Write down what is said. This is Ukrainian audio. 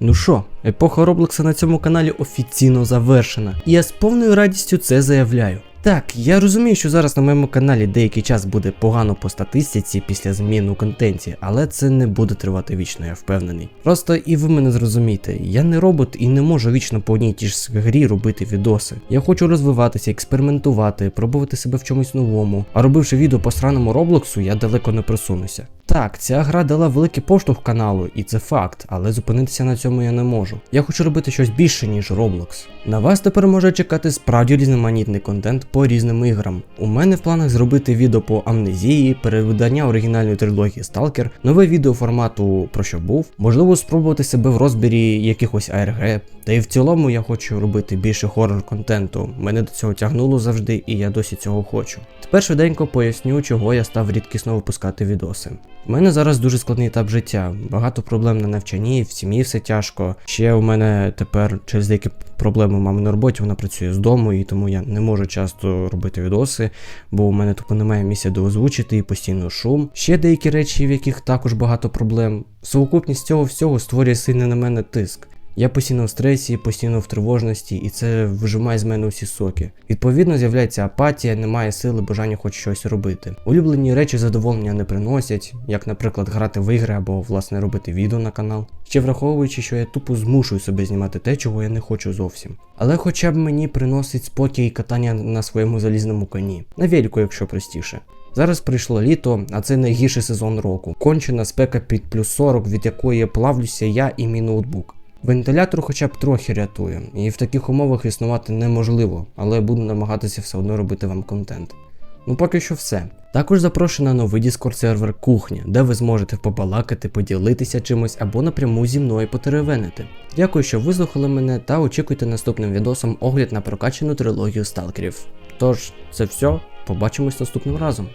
Ну що, епоха Роблокса на цьому каналі офіційно завершена, і я з повною радістю це заявляю. Так, я розумію, що зараз на моєму каналі деякий час буде погано по статистиці після змін у контенті, але це не буде тривати вічно, я впевнений. Просто і ви мене зрозумієте, я не робот і не можу вічно по одній тій ж грі робити відоси. Я хочу розвиватися, експериментувати, пробувати себе в чомусь новому. А робивши відео по сраному Роблоксу, я далеко не просунуся. Так, ця гра дала великий поштовх каналу, і це факт, але зупинитися на цьому я не можу. Я хочу робити щось більше, ніж Roblox. На вас тепер може чекати справді різноманітний контент по різним іграм. У мене в планах зробити відео по амнезії, перевидання оригінальної трилогії Stalker, нове відео формату про що був, можливо, спробувати себе в розбірі якихось ARG. Та і в цілому я хочу робити більше хоррор контенту. Мене до цього тягнуло завжди, і я досі цього хочу. Тепер швиденько поясню, чого я став рідкісно випускати відоси. У мене зараз дуже складний етап життя, багато проблем на навчанні, в сім'ї все тяжко. Ще у мене тепер через деякі проблеми мами на роботі, вона працює з дому, і тому я не можу часто робити відоси, бо у мене тупо немає місця де озвучити і постійно шум. Ще деякі речі, в яких також багато проблем. Совокупність цього всього створює сильний на мене тиск. Я постійно в стресі, постійно в тривожності, і це вижимає з мене усі соки. Відповідно, з'являється апатія, немає сили, бажання хоч щось робити. Улюблені речі задоволення не приносять, як, наприклад, грати в ігри або власне робити відео на канал. Ще враховуючи, що я тупо змушую себе знімати те, чого я не хочу зовсім. Але хоча б мені приносить спокій і катання на своєму залізному коні, на велику, якщо простіше. Зараз прийшло літо, а це найгірший сезон року. Кончена спека під плюс 40, від якої плавлюся я і мій ноутбук. Вентилятор хоча б трохи рятує, і в таких умовах існувати неможливо, але буду намагатися все одно робити вам контент. Ну поки що все. Також запрошую на новий Discord сервер кухня, де ви зможете побалакати, поділитися чимось або напряму зі мною потеревенити. Дякую, що вислухали мене та очікуйте наступним відосом огляд на прокачану трилогію сталкерів. Тож, це все, побачимось наступним разом.